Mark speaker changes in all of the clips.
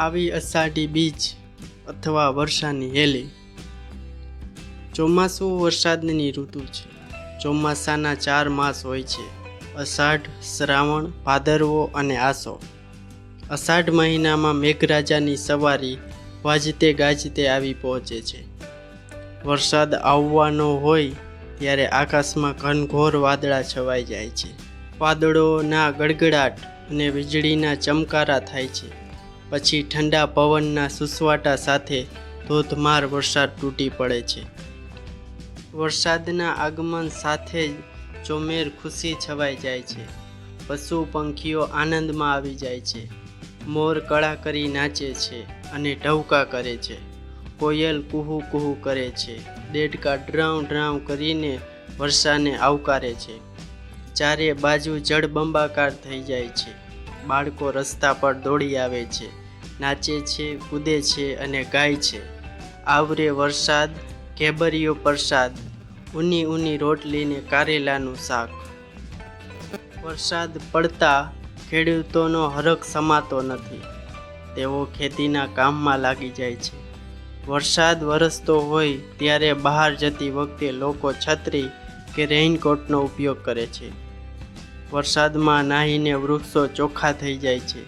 Speaker 1: આવી અષાઢી બીજ અથવા વર્ષાની હેલી. ચોમાસું વરસાદની ઋતુ છે. ચોમાસાના ચાર માસ હોય છે. અષાઢ, શ્રાવણ, ભાદરવો અને આસો. અષાઢ મહિનામાં મેઘરાજાની સવારી વાજતે ગાજતે આવી પહોંચે છે. વરસાદ આવવાનો હોય ત્યારે આકાશમાં ઘનઘોર વાદળા છવાઈ જાય છે. વાદળોના ગડગડાટ અને વીજળીના ચમકારા થાય છે. પછી ઠંડા પવનના સુસવાટા સાથે ધોધમાર વરસાદ તૂટી પડે છે. વરસાદના આગમન સાથે જ ચોમેર ખુશી છવાઈ જાય છે. પશુ પંખીઓ આનંદમાં આવી જાય છે. મોર કળા કરી નાચે છે અને ઢવકા કરે છે. કોયલ કુહુ કુહુ કરે છે. દેડકા ડ્રાઉ ડ્રાઉ કરીને વર્ષાને આવકારે છે. ચારે બાજુ જળબંબાકાર થઈ જાય છે. બાળકો રસ્તા પર દોડી આવે છે. નાચે છે, કૂદે છે અને ગાય છે. આવરે વરસાદ કેબરીયો પ્રસાદ ઊની ઊની રોટલીને કારેલાનું શાક. વરસાદ પડતા ખેડૂતોનો હરખ સમાતો નથી. તેઓ ખેતીના કામમાં લાગી જાય છે. વરસાદ વરસતો હોય ત્યારે બહાર જતી વખતે લોકો છત્રી કે રેઇનકોટનો ઉપયોગ કરે છે. વરસાદમાં નાહીને વૃક્ષો ચોખ્ખા થઈ જાય છે.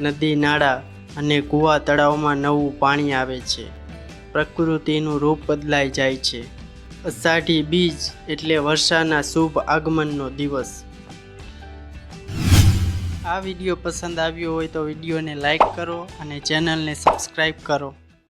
Speaker 1: નદી, નાળા અને કૂવા તળાવમાં નવું પાણી આવે છે. પ્રકૃતિનું રૂપ બદલાઈ જાય છે. અષાઢી બીજ એટલે વર્ષાના શુભ આગમનનો દિવસ. આ વીડિયો પસંદ આવ્યો હોય તો વિડીયોને લાઈક કરો અને ચેનલને સબસ્ક્રાઈબ કરો.